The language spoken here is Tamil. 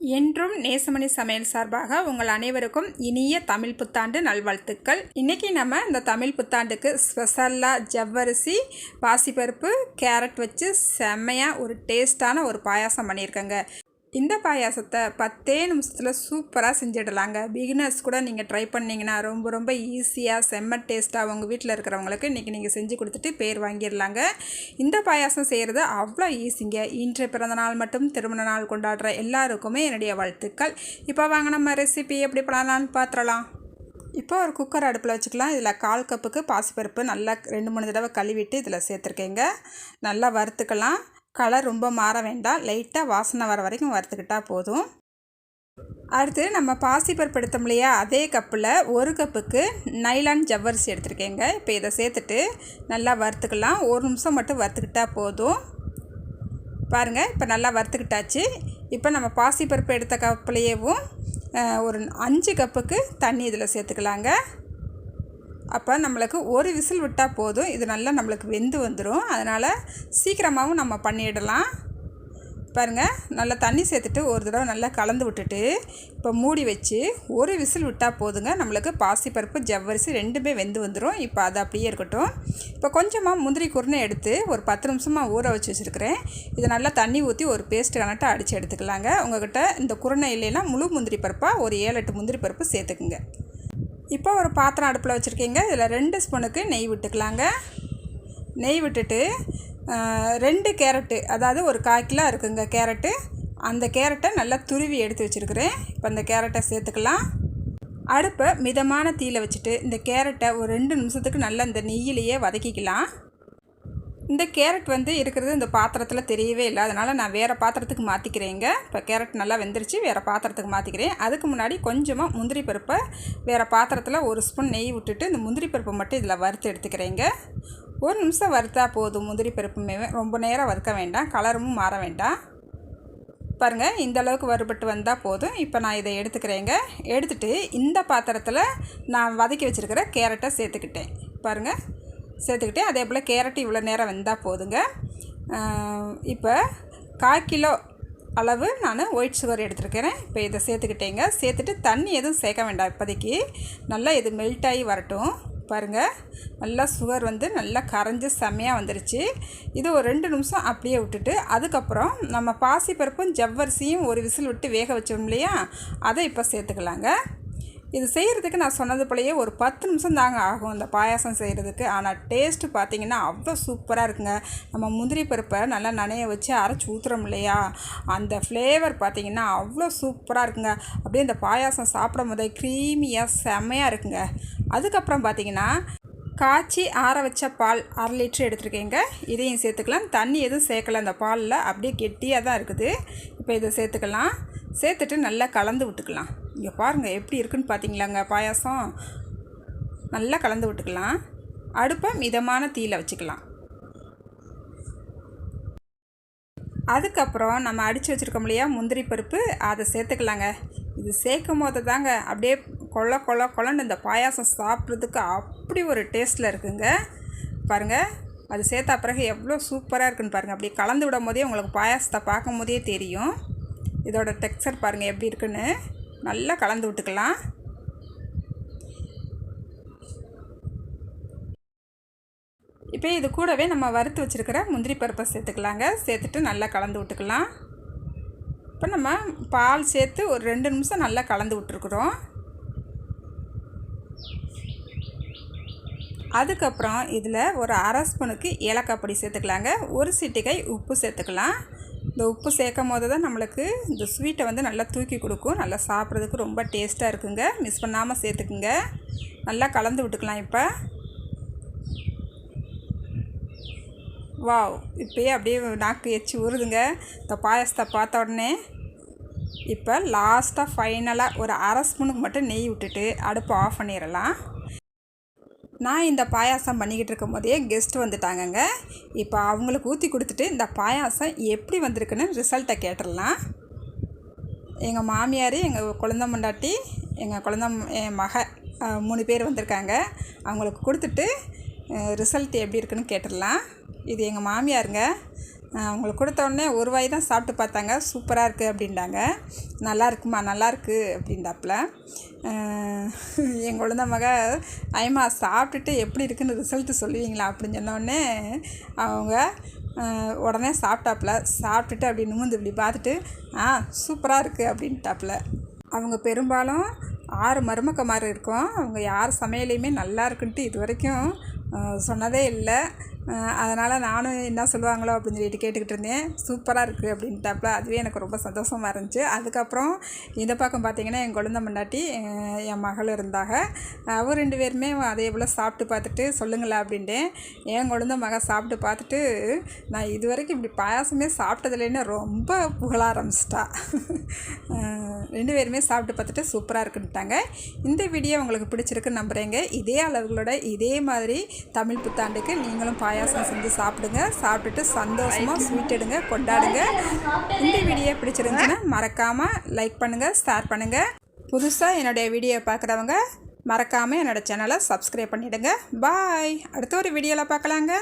என்றும் நேசமணி சமையல் சார்பாக உங்கள் அனைவருக்கும் இனிய தமிழ் புத்தாண்டு நல்வாழ்த்துக்கள். இன்றைக்கி நம்ம இந்த தமிழ் புத்தாண்டுக்கு ஸ்பெஷலாக ஜவ்வரிசி பாசிப்பருப்பு கேரட் வச்சு செம்மையாக ஒரு டேஸ்ட்டான ஒரு பாயாசம் பண்ணியிருக்கேங்க. இந்த பாயாசத்தை பத்தே நிமிஷத்தில் சூப்பராக செஞ்சிடலாங்க. பிகினர்ஸ் கூட நீங்கள் ட்ரை பண்ணிங்கன்னா ரொம்ப ரொம்ப ஈஸியாக செம்ம டேஸ்ட்டாக உங்கள் வீட்டில் இருக்கிறவங்களுக்கு இன்றைக்கி நீங்கள் செஞ்சு கொடுத்துட்டு பேர் வாங்கிடலாங்க. இந்த பாயாசம் செய்கிறது அவ்வளோ ஈஸிங்க இன்று பிறந்த நாள் மட்டும் திருமண நாள் கொண்டாடுற எல்லாருக்குமே என்னுடைய வாழ்த்துக்கள். இப்போ வாங்க நம்ம ரெசிபி எப்படி பண்ணலாம்னு பார்த்துடலாம் இப்போ ஒரு குக்கர் அடுப்பில் வச்சுக்கலாம். இதில் கால் கப்புக்கு பாசிப்பருப்பு நல்லா ரெண்டு மூணு தடவை கழுவிட்டு இதில் சேர்த்துருக்கேங்க. நல்லா வறுத்துக்கலாம். கலர் ரொம்ப மாற வேண்டாம். லைட்டாக வாசனை வர வரைக்கும் வறுத்துக்கிட்டால் போதும். அடுத்து நம்ம பாசிப்பருப்பு எடுத்தோம் இல்லையா? அதே கப்பில் ஒரு கப்புக்கு நைலான் ஜவ்வரிசி எடுத்துருக்கேங்க. இப்போ இதை சேர்த்துட்டு நல்லா வறுத்துக்கலாம். ஒரு நிமிஷம் மட்டும் வறுத்துக்கிட்டால் போதும். பாருங்கள் இப்போ நல்லா வறுத்துக்கிட்டாச்சு. இப்போ நம்ம பாசி பருப்பு எடுத்த கப்புலையேவும் ஒரு அஞ்சு கப்புக்கு தண்ணி இதில் சேர்த்துக்கலாங்க. அப்போ நம்மளுக்கு ஒரு விசில் விட்டால் போதும். இது நல்லா நம்மளுக்கு வெந்து வந்துடும் அதனால் சீக்கிரமாகவும் நம்ம பண்ணிடலாம். பாருங்கள் நல்லா தண்ணி சேர்த்துட்டு ஒரு தடவை நல்லா கலந்து விட்டுட்டு இப்போ மூடி வச்சு ஒரு விசில் விட்டால் போதுங்க. நம்மளுக்கு பாசிப்பருப்பு ஜவ்வரிசி ரெண்டுமே வெந்து வந்துடும் இப்போ அது அப்படியே இருக்கட்டும். இப்போ கொஞ்சமாக முந்திரி குருணை எடுத்து ஒரு பத்து நிமிஷமாக ஊற வச்சு வச்சுருக்கிறேன். இதை நல்லா தண்ணி ஊற்றி ஒரு பேஸ்ட்டு கணட்டை அடித்து எடுத்துக்கலாங்க. உங்கள்கிட்ட இந்த குருணை இல்லைன்னா முழு முந்திரி பருப்பாக ஒரு ஏழு எட்டு முந்திரி பருப்பு சேர்த்துக்குங்க. இப்போ ஒரு பாத்திரம் அடுப்பில் வச்சுருக்கீங்க. இதில் ரெண்டு ஸ்பூனுக்கு நெய் விட்டுக்கலாங்க. நெய் விட்டுட்டு ரெண்டு கேரட்டு அதாவது ஒரு கால் கிலோ இருக்குங்க கேரட்டு. அந்த கேரட்டை நல்லா துருவி எடுத்து வச்சுருக்குறேன். இப்போ அந்த கேரட்டை சேர்த்துக்கலாம். அடுப்பை மிதமான தீயில் வச்சுட்டு இந்த கேரட்டை ஒரு ரெண்டு நிமிஷத்துக்கு நல்லா இந்த நெய்யிலேயே வதக்கிக்கலாம். இந்த கேரட் வந்து இருக்கிறது இந்த பாத்திரத்தில் தெரியவே இல்லை. அதனால் நான் வேறு பாத்திரத்துக்கு மாற்றிக்கிறேங்க இப்போ கேரட் நல்லா வெந்துருச்சு. வேறு பாத்திரத்துக்கு மாற்றிக்கிறேன் அதுக்கு முன்னாடி கொஞ்சமாக முந்திரி பருப்பை வேறு பாத்திரத்தில் ஒரு ஸ்பூன் நெய் விட்டுட்டு இந்த முந்திரி பருப்பை மட்டும் இதில் வறுத்து எடுத்துக்கிறேங்க. ஒரு நிமிஷம் வறுத்தா போதும். முந்திரி பருப்புமே ரொம்ப நேரம் வறுக்க வேண்டாம். கலரும் மாற வேண்டாம். பாருங்கள் இந்த அளவுக்கு வறுபட்டு வந்தால் போதும். இப்போ நான் இதை எடுத்துக்கிறேங்க. எடுத்துகிட்டு இந்த பாத்திரத்தில் நான் வதக்கி வச்சுருக்கிற கேரட்டை சேர்த்துக்கிட்டேன். பாருங்கள் சேர்த்துக்கிட்டு அதே போல் கேரட் இவ்வளோ நேரம் வெந்தால் போதுங்க. இப்போ கால் கிலோ அளவு நான் ஒயிட் சுகர் எடுத்துருக்கிறேன். இப்போ இதை சேர்த்துக்கிட்டேங்க. சேர்த்துட்டு தண்ணி எதுவும் சேர்க்க வேண்டாம் இப்போதைக்கு. நல்லா இது மெல்ட் ஆகி வரட்டும். பாருங்கள் நல்லா சுகர் வந்து நல்லா கரைஞ்சி செம்மையாக வந்துருச்சு. இது ஒரு ரெண்டு நிமிஷம் அப்படியே விட்டுட்டு அதுக்கப்புறம் நம்ம பாசிப்பருப்பும் ஜவ்வரிசியும் ஒரு விசில் விட்டு வேக வச்சோம் இல்லையா? அதை இப்போ சேர்த்துக்கலாங்க. இது செய்கிறதுக்கு நான் சொன்னது போலயே ஒரு பத்து நிமிஷம் தாங்க ஆகும் இந்த பாயாசம் செய்கிறதுக்கு ஆனால் டேஸ்ட்டு பார்த்திங்கன்னா அவ்வளோ சூப்பராக இருக்குங்க. நம்ம முந்திரி பருப்பை நல்லா நனைய வச்சு அரைச்சி ஊற்றுறோம் இல்லையா? அந்த ஃப்ளேவர் பார்த்திங்கன்னா அவ்வளோ சூப்பராக இருக்குங்க. அப்படியே இந்த பாயாசம் சாப்பிடும் போதே க்ரீமியாக செம்மையாக இருக்குங்க. அதுக்கப்புறம் பார்த்திங்கன்னா காய்ச்சி ஆற வச்ச பால் அரை லிட்ரு எடுத்துருக்கேங்க. இதையும் சேர்த்துக்கலாம். தண்ணி எதுவும் சேர்க்கல. அந்த பாலில் அப்படியே கெட்டியாக தான் இருக்குது. இப்போ இதை சேர்த்துக்கலாம். சேர்த்துட்டு நல்லா கலந்து விட்டுக்கலாம். இங்கே பாருங்கள் எப்படி இருக்குன்னு பார்த்தீங்களாங்க பாயாசம்? நல்லா கலந்து விட்டுக்கலாம். அடுப்பை மிதமான தீயில் வச்சுக்கலாம். அதுக்கப்புறம் நம்ம அடித்து வச்சுருக்கோம் இல்லையா முந்திரி பருப்பு அதை சேர்த்துக்கலாங்க. இது சேர்க்கும் போது தாங்க அப்படியே கொள்ள கொள்ள கொலன்னு இந்த பாயாசம் சாப்பிட்றதுக்கு அப்படி ஒரு டேஸ்ட்டில் இருக்குங்க. பாருங்கள் அது சேர்த்தா பிறகு எவ்வளோ சூப்பராக இருக்குன்னு பாருங்கள் அப்படியே கலந்து விடும் போதே உங்களுக்கு பாயாசத்தை பார்க்கும் போதே தெரியும். இதோட டெக்ஸ்சர் பாருங்கள் எப்படி இருக்குன்னு. நல்லா கலந்து விட்டுக்கலாம். இப்போ இது கூடவே நம்ம வறுத்து வச்சுருக்கிற முந்திரி பருப்பை சேர்த்துக்கலாங்க. சேர்த்துட்டு நல்லா கலந்து விட்டுக்கலாம். இப்போ நம்ம பால் சேர்த்து ஒரு ரெண்டு நிமிஷம் நல்லா கலந்து விட்டுருக்குறோம். அதுக்கப்புறம் இதில் ஒரு அரை ஸ்பூனுக்கு ஏலக்காய் பொடி சேர்த்துக்கலாங்க. ஒரு சிட்டிகை உப்பு சேர்த்துக்கலாம். இந்த உப்பு சேர்க்கும் போது தான் நம்மளுக்கு இந்த ஸ்வீட்டை வந்து நல்லா தூக்கி கொடுக்கும். நல்லா சாப்பிட்றதுக்கு ரொம்ப டேஸ்ட்டாக இருக்குங்க. மிஸ் பண்ணாமல் சேர்த்துக்குங்க. நல்லா கலந்து விட்டுக்கலாம் இப்போ. வாவ் இப்போயே அப்படியே நாக்கு எச்சு ஊறுதுங்க. இந்த பாயசத்தை பார்த்த உடனே இப்போ லாஸ்ட்டாக ஃபைனலாக ஒரு அரை ஸ்பூனுக்கு மட்டும் நெய் விட்டுட்டு அடுப்பு ஆஃப் பண்ணிடலாம். நான் இந்த பாயாசம் பண்ணிக்கிட்டு இருக்கும் போதே கெஸ்ட் வந்துட்டாங்கங்க. இப்போ அவங்களுக்கு ஊற்றி கொடுத்துட்டு இந்த பாயாசம் எப்படி வந்திருக்குன்னு ரிசல்ட்டை கேட்டுடலாம். எங்கள் மாமியார் எங்கள் குழந்த முண்டாட்டி எங்கள் குழந்த என் மக மூணு பேர் வந்திருக்காங்க. அவங்களுக்கு கொடுத்துட்டு ரிசல்ட் எப்படி இருக்குன்னு கேட்டுடலாம். இது எங்கள் மாமியாருங்க. அவங்களுக்கு கொடுத்த உடனே ஒரு வாய் தான் சாப்பிட்டு பார்த்தாங்க. சூப்பராக இருக்குது அப்படின்ட்டாங்க நல்லா இருக்குமா? நல்லா இருக்குது அப்படின்டாப்புல எங்கள் என் குழந்த மக ஐமா சாப்பிட்டுட்டு எப்படி இருக்குன்னு ரிசல்ட்டு சொல்லுவீங்களா? அப்படின்னு சொன்னோடனே அவங்க உடனே சாப்பிட்டாப்புல. சாப்பிட்டுட்டு அப்படி நிமிந்து இப்படி பார்த்துட்டு ஆ சூப்பராக இருக்குது அப்படின்ட்டாப்புல. அவங்க பெரும்பாலும் ஆறு மருமக்க மாதிரி இருக்கும். அவங்க யார் சமையலையுமே நல்லா இருக்குன்ட்டு இது வரைக்கும் சொன்னதே இல்லை. அதனால் நானும் என்ன சொல்லுவாங்களோ அப்படின்னு சொல்லிட்டு கேட்டுக்கிட்டு இருந்தேன். சூப்பராக இருக்குது அப்படின்ட்டாப்புல அதுவே எனக்கு ரொம்ப சந்தோஷமாக இருந்துச்சு. அதுக்கப்புறம் இந்த பக்கம் பார்த்தீங்கன்னா என் குழந்தை முன்னாட்டி என் மகள் இருந்தாங்க. அவர் ரெண்டு பேருமே அதே போல் சாப்பிட்டு பார்த்துட்டு சொல்லுங்களேன் அப்படின்ட்டேன். என் குழந்தை மகள் சாப்பிட்டு பார்த்துட்டு நான் இது வரைக்கும் இப்படி பாயாசமே சாப்பிட்டதுலேன்னு ரொம்ப புகழ ஆரம்பிச்சிட்டா. ரெண்டு பேருமே சாப்பிட்டு பார்த்துட்டு சூப்பராக இருக்குன்ட்டாங்க. இந்த வீடியோ உங்களுக்கு பிடிச்சிருக்குன்னு நம்புகிறேங்க இதே அளவுகளோட இதே மாதிரி தமிழ் புத்தாண்டுக்கு நீங்களும் பாயாசம் செஞ்சு சாப்பிடுங்க. சாப்பிட்டுட்டு சந்தோஷமாக ஸ்வீட் எடுங்க கொண்டாடுங்க. இந்த வீடியோ பிடிச்சிருந்துச்சுன்னா மறக்காமல் லைக் பண்ணுங்கள் ஷேர் பண்ணுங்கள் புதுசாக என்னுடைய வீடியோ பார்க்குறவங்க மறக்காமல் என்னோடய சேனலை சப்ஸ்கிரைப் பண்ணிவிடுங்க பாய் அடுத்த ஒரு வீடியோவில் பார்க்கலாங்க.